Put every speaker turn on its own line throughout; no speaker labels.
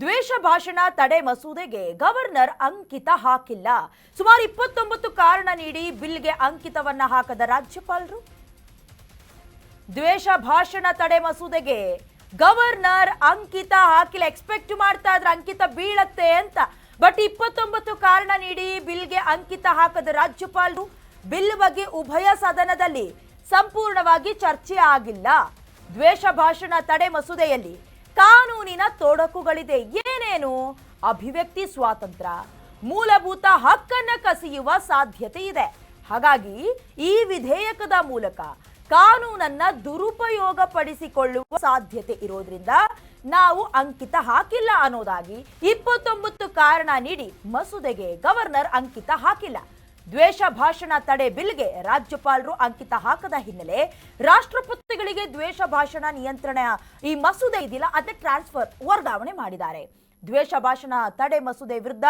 ದ್ವೇಷ ಭಾಷಣ ತಡೆ ಮಸೂದೆಗೆ ಗವರ್ನರ್ ಅಂಕಿತ ಹಾಕಿಲ್ಲ. ಸುಮಾರು ಇಪ್ಪತ್ತೊಂಬತ್ತು ಕಾರಣ ನೀಡಿ ಬಿಲ್ಗೆ ಅಂಕಿತವನ್ನ ಹಾಕದ ರಾಜ್ಯಪಾಲರು? ದ್ವೇಷ ಭಾಷಣ ತಡೆ ಮಸೂದೆಗೆ ಗವರ್ನರ್ ಅಂಕಿತ ಹಾಕಿಲ್ಲ. ಎಕ್ಸ್ಪೆಕ್ಟ್ ಮಾಡ್ತಾ ಇದ್ರೆ ಅಂಕಿತ ಬೀಳತ್ತೆ ಅಂತ. ಬಟ್ ಇಪ್ಪತ್ತೊಂಬತ್ತು ಕಾರಣ ನೀಡಿ ಬಿಲ್ಗೆ ಅಂಕಿತ ಹಾಕದ ರಾಜ್ಯಪಾಲರು, ಬಿಲ್ ಬಗ್ಗೆ ಉಭಯ ಸದನದಲ್ಲಿ ಸಂಪೂರ್ಣವಾಗಿ ಚರ್ಚೆ ಆಗಿಲ್ಲ. ದ್ವೇಷ ಭಾಷಣ ತಡೆ ಮಸೂದೆಯಲ್ಲಿ ಕಾನೂನಿನ ತೊಡಕುಗಳಿದೆ. ಏನೇನು? ಅಭಿವ್ಯಕ್ತಿ ಸ್ವಾತಂತ್ರ್ಯ. ಮೂಲಭೂತ ಹಕ್ಕನ್ನ ಕಸಿಯುವ ಸಾಧ್ಯತೆ ಇದೆ. ಹಾಗಾಗಿ ಈ ವಿಧೇಯಕದ ಮೂಲಕ ಕಾನೂನನ್ನ ದುರುಪಯೋಗ ಪಡಿಸಿಕೊಳ್ಳುವ ಸಾಧ್ಯತೆ ಇರೋದ್ರಿಂದ ನಾವು ಅಂಕಿತ ಹಾಕಿಲ್ಲ ಅನ್ನೋದಾಗಿ ಇಪ್ಪತ್ತೊಂಬತ್ತು ಕಾರಣ ನೀಡಿ ಮಸೂದೆಗೆ ಗವರ್ನರ್ ಅಂಕಿತ ಹಾಕಿಲ್ಲ. ದ್ವೇಷ ಭಾಷಣ ತಡೆ ಬಿಲ್ಗೆ ರಾಜ್ಯಪಾಲರು ಅಂಕಿತ ಹಾಕದ ಹಿನ್ನೆಲೆ ರಾಷ್ಟ್ರಪತಿಗಳಿಗೆ ದ್ವೇಷ ಭಾಷಣ ನಿಯಂತ್ರಣ ಈ ಮಸೂದೆ ಇದಿಲ್ಲ ಅದೇ ಟ್ರಾನ್ಸ್ಫರ್ ವರ್ಗಾವಣೆ ಮಾಡಿದ್ದಾರೆ. ದ್ವೇಷ ಭಾಷಣ ತಡೆ ಮಸೂದೆ ವಿರುದ್ಧ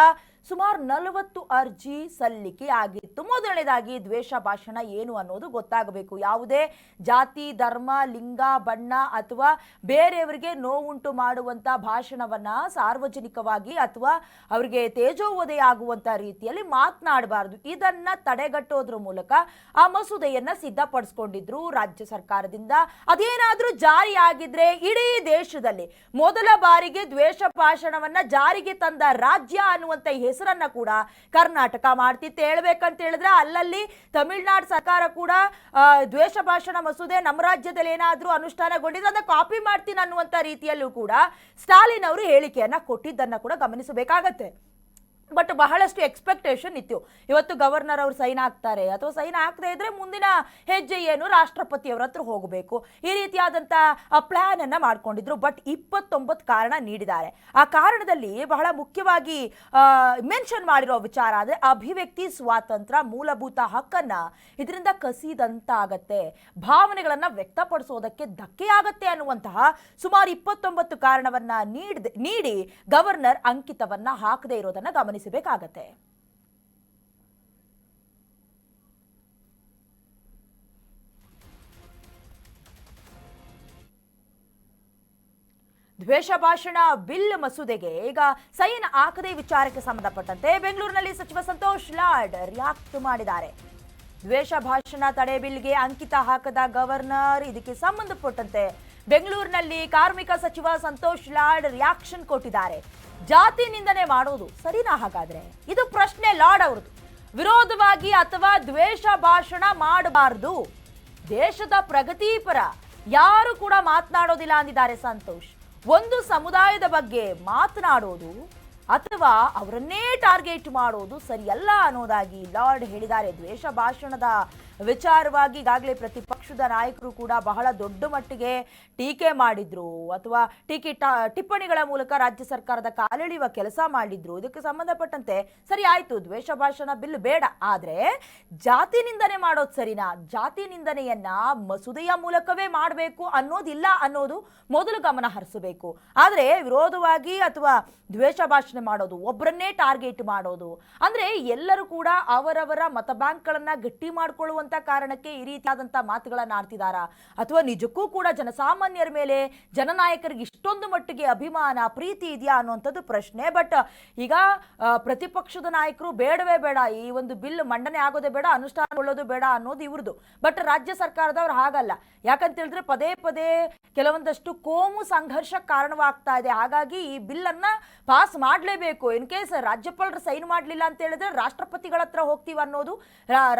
ಸುಮಾರು ನಲವತ್ತು ಅರ್ಜಿ ಸಲ್ಲಿಕೆ ಆಗಿತ್ತು. ಮೊದಲನೇದಾಗಿ ದ್ವೇಷ ಭಾಷಣ ಏನು ಅನ್ನೋದು ಗೊತ್ತಾಗಬೇಕು. ಯಾವುದೇ ಜಾತಿ, ಧರ್ಮ, ಲಿಂಗ, ಬಣ್ಣ ಅಥವಾ ಬೇರೆಯವರಿಗೆ ನೋವುಂಟು ಮಾಡುವಂತ ಭಾಷಣವನ್ನ ಸಾರ್ವಜನಿಕವಾಗಿ ಅಥವಾ ಅವರಿಗೆ ತೇಜೋವಧೆ ಆಗುವಂತ ರೀತಿಯಲ್ಲಿ ಮಾತನಾಡಬಾರದು. ಇದನ್ನ ತಡೆಗಟ್ಟೋದ್ರ ಮೂಲಕ ಆ ಮಸೂದೆಯನ್ನ ಸಿದ್ಧಪಡಿಸ್ಕೊಂಡಿದ್ರು ರಾಜ್ಯ ಸರ್ಕಾರದಿಂದ. ಅದೇನಾದ್ರೂ ಜಾರಿ ಆಗಿದ್ರೆ ಇಡೀ ದೇಶದಲ್ಲಿ ಮೊದಲ ಬಾರಿಗೆ ದ್ವೇಷ ಭಾಷಣವನ್ನ ಜಾರಿಗೆ ತಂದ ರಾಜ್ಯ ಅನ್ನುವಂತ ಹೆಸರನ್ನ ಕೂಡ ಕರ್ನಾಟಕ ಮಾಡ್ತಿತ್ತು ಹೇಳ್ಬೇಕಂತ ಹೇಳಿದ್ರೆ ಅಲ್ಲಲ್ಲಿ ತಮಿಳುನಾಡು ಸರ್ಕಾರ ಕೂಡ ದ್ವೇಷ ಭಾಷಣ ಮಸೂದೆ ನಮ್ಮ ರಾಜ್ಯದಲ್ಲಿ ಏನಾದರೂ ಅನುಷ್ಠಾನಗೊಂಡಿದ್ರೆ ಅದನ್ನ ಕಾಪಿ ಮಾಡ್ತೀನಿ ಅನ್ನುವಂತ ರೀತಿಯಲ್ಲೂ ಕೂಡ ಸ್ಟಾಲಿನ್ ಅವರು ಹೇಳಿಕೆಯನ್ನ ಕೊಟ್ಟಿದ್ದನ್ನ ಕೂಡ ಗಮನಿಸಬೇಕಾಗತ್ತೆ. ಬಟ್ ಬಹಳಷ್ಟು ಎಕ್ಸ್ಪೆಕ್ಟೇಷನ್ ಇತ್ತು. ಇವತ್ತು ಗವರ್ನರ್ ಅವರು ಸೈನ್ ಹಾಕ್ತಾರೆ. ಅಥವಾ ಸೈನ್ ಹಾಕದೇ ಇದ್ರೆ ಮುಂದಿನ ಹೆಜ್ಜೆ ಏನು? ರಾಷ್ಟ್ರಪತಿಯವರ ಹತ್ರ ಹೋಗಬೇಕು. ಈ ರೀತಿಯಾದಂಥ ಪ್ಲಾನ್ ಅನ್ನು ಮಾಡ್ಕೊಂಡಿದ್ರು. ಬಟ್ ಇಪ್ಪತ್ತೊಂಬತ್ತು ಕಾರಣ ನೀಡಿದ್ದಾರೆ. ಆ ಕಾರಣದಲ್ಲಿ ಬಹಳ ಮುಖ್ಯವಾಗಿ ಮೆನ್ಷನ್ ಮಾಡಿರೋ ವಿಚಾರ ಅಂದ್ರೆ ಅಭಿವ್ಯಕ್ತಿ ಸ್ವಾತಂತ್ರ್ಯ ಮೂಲಭೂತ ಹಕ್ಕನ್ನ ಇದರಿಂದ ಕಸಿದಂತಾಗತ್ತೆ. ಭಾವನೆಗಳನ್ನ ವ್ಯಕ್ತಪಡಿಸೋದಕ್ಕೆ ಧಕ್ಕೆ ಆಗತ್ತೆ ಅನ್ನುವಂತಹ ಸುಮಾರು ಇಪ್ಪತ್ತೊಂಬತ್ತು ಕಾರಣವನ್ನ ನೀಡಿ ಗವರ್ನರ್ ಅಂಕಿತವನ್ನ ಹಾಕದೇ ಇರೋದನ್ನ ಗಮನಿಸಬೇಕಾಗತ್ತೆ. ದ್ವೇಷ ಭಾಷಣ, ಬಿಲ್ ಮಸೂದೆಗೆ ಈಗ ಸೈನ್ ಹಾಕದೇ ವಿಚಾರಕ್ಕೆ ಸಂಬಂಧಪಟ್ಟಂತೆ ಬೆಂಗಳೂರಿನಲ್ಲಿ ಸಚಿವ ಸಂತೋಷ್ ಲಾಡ್ ರಿಯಾಕ್ಟ್ ಮಾಡಿದ್ದಾರೆ. ದ್ವೇಷ ಭಾಷಣ ತಡೆ ಬಿಲ್ಗೆ ಅಂಕಿತ ಹಾಕದ ಗವರ್ನರ್ ಇದಕ್ಕೆ ಸಂಬಂಧಪಟ್ಟಂತೆ ಬೆಂಗಳೂರಿನಲ್ಲಿ ಕಾರ್ಮಿಕ ಸಚಿವ ಸಂತೋಷ್ ಲಾಡ್ ರಿಯಾಕ್ಷನ್ ಕೊಟ್ಟಿದ್ದಾರೆ. ಜಾತಿ ನಿಂದನೆ ಮಾಡೋದು ಸರಿನಾ ಹಾಗಾದ್ರೆ? ಇದು ಪ್ರಶ್ನೆ ಲಾಡ್ ಅವ್ರದ್ದು. ವಿರೋಧವಾಗಿ ಅಥವಾ ದ್ವೇಷ ಭಾಷಣ ಮಾಡಬಾರದು. ದೇಶದ ಪ್ರಗತಿ ಪರ ಯಾರು ಕೂಡ ಮಾತನಾಡೋದಿಲ್ಲ ಅಂದಿದ್ದಾರೆ ಸಂತೋಷ್. ಒಂದು ಸಮುದಾಯದ ಬಗ್ಗೆ ಮಾತನಾಡೋದು ಅಥವಾ ಅವರನ್ನೇ ಟಾರ್ಗೆಟ್ ಮಾಡೋದು ಸರಿಯಲ್ಲ ಅನ್ನೋದಾಗಿ ಲಾರ್ಡ್ ಹೇಳಿದ್ದಾರೆ. ದ್ವೇಷ ಭಾಷಣದ ವಿಚಾರವಾಗಿ ಈಗಾಗಲೇ ಪ್ರತಿಪಕ್ಷದ ನಾಯಕರು ಕೂಡ ಬಹಳ ದೊಡ್ಡ ಮಟ್ಟಿಗೆ ಟೀಕೆ ಮಾಡಿದ್ರು ಅಥವಾ ಟೀಕೆ ಟಿಪ್ಪಣಿಗಳ ಮೂಲಕ ರಾಜ್ಯ ಸರ್ಕಾರದ ಕಾಲೆಳೆಯುವ ಕೆಲಸ ಮಾಡಿದ್ರು. ಇದಕ್ಕೆ ಸಂಬಂಧಪಟ್ಟಂತೆ ಸರಿ ಆಯ್ತು, ದ್ವೇಷ ಭಾಷಣ ಬಿಲ್ ಬೇಡ. ಆದ್ರೆ ಜಾತಿ ನಿಂದನೆ ಮಾಡೋದು ಸರಿನಾ? ಜಾತಿ ನಿಂದನೆಯನ್ನ ಮಸೂದೆಯ ಮೂಲಕವೇ ಮಾಡಬೇಕು ಅನ್ನೋದಿಲ್ಲ ಅನ್ನೋದು ಮೊದಲು ಗಮನ ಹರಿಸಬೇಕು. ಆದ್ರೆ ವಿರೋಧವಾಗಿ ಅಥವಾ ದ್ವೇಷ ಭಾಷಣೆ ಮಾಡೋದು ಒಬ್ಬರನ್ನೇ ಟಾರ್ಗೆಟ್ ಮಾಡೋದು. ಅಂದ್ರೆ ಎಲ್ಲರೂ ಕೂಡ ಅವರವರ ಮತ ಬ್ಯಾಂಕ್ಗಳನ್ನ ಗಟ್ಟಿ ಮಾಡ್ಕೊಳ್ಳುವಂತ ಕಾರಣಕ್ಕೆ ಈ ರೀತಿಯಾದಂತ ಮಾತುಗಳನ್ನ ಆಡ್ತಿದಾರ? ಅಥವಾ ನಿಜಕ್ಕೂ ಕೂಡ ಜನಸಾಮಾನ್ಯರ ಮೇಲೆ ಜನನಾಯಕರಿಗೆ ಇಷ್ಟೊಂದು ಮಟ್ಟಿಗೆ ಅಭಿಮಾನ, ಪ್ರೀತಿ ಇದೆಯಾ ಅನ್ನುವಂಥದ್ದು ಪ್ರಶ್ನೆ. ಬಟ್, ಈಗ ಪ್ರತಿಪಕ್ಷದ ನಾಯಕರು ಬೇಡವೇ ಬೇಡ, ಈ ಒಂದು ಬಿಲ್ ಮಂಡನೆ ಆಗೋದೇ ಬೇಡ ಅನುಷ್ಠಾನಗೊಳ್ಳೋದು ಬೇಡ ಅನ್ನೋದು ಇವ್ರದ್ದು. ಬಟ್, ರಾಜ್ಯ ಸರ್ಕಾರದವ್ರು ಹಾಗಲ್ಲ. ಯಾಕಂತ ಹೇಳಿದ್ರೆ ಪದೇ ಪದೇ ಕೆಲವೊಂದಷ್ಟು ಕೋಮು ಸಂಘರ್ಷ ಕಾರಣವಾಗ್ತಾ ಇದೆ. ಹಾಗಾಗಿ ಈ ಬಿಲ್ ಪಾಸ್ ಪಾಸ್ ಮಾಡಲೇಬೇಕು ಇನ್ ಕೇಸ್ ರಾಜ್ಯಪಾಲರು ಸೈನ್ ಮಾಡಲಿಲ್ಲ ಅಂತ ಹೇಳಿದ್ರೆ ರಾಷ್ಟ್ರಪತಿಗಳ ಹತ್ರ ಹೋಗ್ತೀವಿ ಅನ್ನೋದು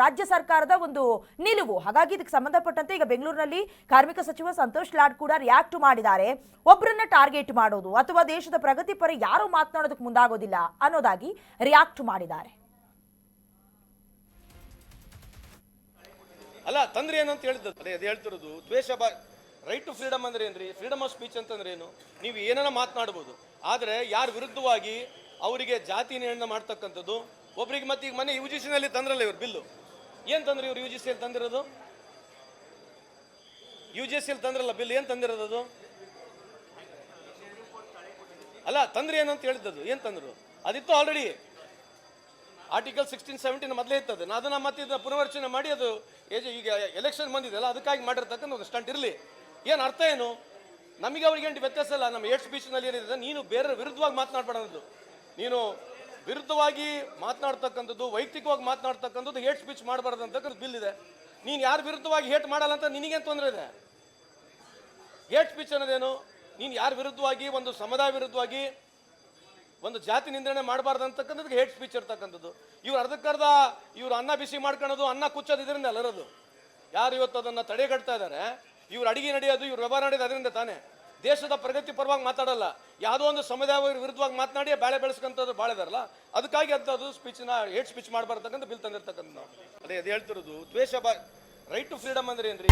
ರಾಜ್ಯ ಸರ್ಕಾರದ ಒಂದು ನಿಲುವು. ಹಾಗಾಗಿ ಇದಕ್ಕೆ ಸಂಬಂಧಪಟ್ಟಂತೆ ಈಗ ಬೆಂಗಳೂರಿನಲ್ಲಿ ಕಾರ್ಮಿಕ ಸಚಿವ ಸಂತೋಷ್ ಲಾಡ್ ಕೂಡ ರಿಯಾಕ್ಟ್ ಮಾಡಿದ್ದಾರೆ. ಒಬ್ಬರನ್ನ ಟಾರ್ಗೆಟ್ ಮಾಡೋದು ಅಥವಾ ದೇಶದ ಪ್ರಗತಿ ಪರ ಯಾರು ಮಾತನಾಡೋದಕ್ಕೆ ಮುಂದಾಗೋದಿಲ್ಲ ಅನ್ನೋದಾಗಿ ರಿಯಾಕ್ಟ್ ಮಾಡಿದ್ದಾರೆ.
ಅಲ್ಲ, ತಂದ್ರೆ ಏನಂತ ಹೇಳಿದ್ದು ಅದೇ, ಅದು ಹೇಳ್ತಿರೋದು, ದ್ವೇಷ ರೈಟ್ ಟು ಫ್ರೀಡಮ್ ಅಂದ್ರೆ ಏನ್ರಿ ಫ್ರೀಡಮ್ ಆಫ್ ಸ್ಪೀಚ್ ಅಂತಂದ್ರೆ ಏನು ನೀವು ಏನನ್ನ ಮಾತನಾಡ್ಬೋದು? ಆದರೆ ಯಾರ ವಿರುದ್ಧವಾಗಿ ಅವರಿಗೆ ಜಾತಿ ನಿರ್ಣಯ ಮಾಡ್ತಕ್ಕಂಥದ್ದು, ಒಬ್ರಿಗೆ ಮತ್ತೆ ಈಗ ಮನೆ ಯು ಜಿ ಸಿನಲ್ಲಿ ತಂದ್ರಲ್ಲ ಇವ್ರು ಬಿಲ್ಲು. ಏನು ತಂದ್ರೆ ಇವ್ರು ಯು ಜಿ ಸಿಯಲ್ಲಿ ತಂದಿರೋದು? ಯು ಜಿ ಸಿಯಲ್ಲಿ ತಂದ್ರಲ್ಲ ಬಿಲ್, ಏನು ತಂದಿರೋದು ಅದು? ಅಲ್ಲ, ತಂದ್ರೆ ಏನು ಅಂತ ಹೇಳಿದ್ದದು. ಏನು ತಂದ್ರು? ಅದಿತ್ತು ಆಲ್ರೆಡಿ ಆರ್ಟಿಕಲ್ ಸಿಕ್ಸ್ಟೀನ್ ಸೆವೆಂಟೀನ್ ಮೊದಲೇ ಇರ್ತದೆ ಅದನ್ನ ಮತ್ತೆ ಪುನರ್ವರ್ಚನೆ ಮಾಡಿ ಅದು ಈಗ ಎಲೆಕ್ಷನ್ ಬಂದಿದೆಯಲ್ಲ, ಅದಕ್ಕಾಗಿ ಮಾಡಿರ್ತಕ್ಕಂಥ ಒಂದು ಸ್ಟಂಟ್ ಇರಲಿ. ಏನು ಅರ್ಥ ಏನು? ನಮಗೆ ಅವ್ರಿಗೆ ಏನು ವ್ಯತ್ಯಾಸ ಇಲ್ಲ? ನಮ್ಮ ಏಟ್ ಸ್ಪೀಚ್ನಲ್ಲಿ ಏನಿದೆ, ನೀನು ಬೇರೆ ವಿರುದ್ಧವಾಗಿ ಮಾತನಾಡಬಾರ್ದು ನೀನು ವಿರುದ್ಧವಾಗಿ ಮಾತನಾಡ್ತಕ್ಕಂಥದ್ದು, ವೈಯಕ್ತಿಕವಾಗಿ ಮಾತನಾಡ್ತಕ್ಕಂಥದ್ದು ಹೇಟ್ ಸ್ಪೀಚ್ ಮಾಡಬಾರ್ದು ಅಂತಕ್ಕಂಥ ಬಿಲ್ ಇದೆ. ನೀನು ಯಾರು ವಿರುದ್ಧವಾಗಿ ಹೇಟ್ ಮಾಡಲ್ಲ ಅಂತ ನಿನಗೇನು ತೊಂದರೆ ಇದೆ? ಹೇಟ್ ಸ್ಪೀಚ್ ಅನ್ನೋದೇನು? ನೀನು ಯಾರ ವಿರುದ್ಧವಾಗಿ, ಒಂದು ಸಮುದಾಯ ವಿರುದ್ಧವಾಗಿ, ಒಂದು ಜಾತಿ ನಿಂದನೆ ಮಾಡಬಾರ್ದು ಅಂತಕ್ಕಂಥದ್ದು ಹೇಟ್ ಸ್ಪೀಚ್ ಇರ್ತಕ್ಕಂಥದ್ದು. ಇವ್ರು ಅರ್ಧಕ್ಕರ್ಧ ಇವ್ರು ಅನ್ನ ಬಿಸಿ ಮಾಡ್ಕೊಳ್ಳೋದು ಅನ್ನ ಕುಚ್ಚೋದು ಇದರಿಂದ ಅಲ್ಲರದು ಯಾರು ಇವತ್ತು ಅದನ್ನು ತಡೆಗಟ್ತಾ ಇದ್ದಾರೆ ಇವ್ರು ಅಡಿಗೆ ನಡೆಯೋದು, ಇವ್ರು ವ್ಯವಹಾರ ನಡೆಯೋದು ಅದರಿಂದ ತಾನೇ. ದೇಶದ ಪ್ರಗತಿ ಪರವಾಗಿ ಮಾತಾಡಲ್ಲ. ಯಾವುದೋ ಒಂದು ಸಮುದಾಯ ವಿರುದ್ಧವಾಗಿ ಮಾತನಾಡಿ ಬಾಳೆ ಬೆಳೆಸ್ಕೊಂಥದ್ದು ಬಾಳೆ ಇದಾರಲ್ಲ ಅದಕ್ಕಾಗಿ ಅಂಥದ್ದು ಸ್ಪೀಚ್ನ ಹೇಟ್ ಸ್ಪೀಚ್ ಮಾಡಬಾರ್ದಕ್ಕಂತ ಬಿಲ್ ತಂದಿರ್ತಕ್ಕಂಥ ನಾವು. ಅದೇ ಅದು ಹೇಳ್ತಿರೋದು, ದ್ವೇಷ ಬಾ ರೈಟ್ ಟು ಫ್ರೀಡಮ್ ಅಂದ್ರೆ ಏನ್ರಿ?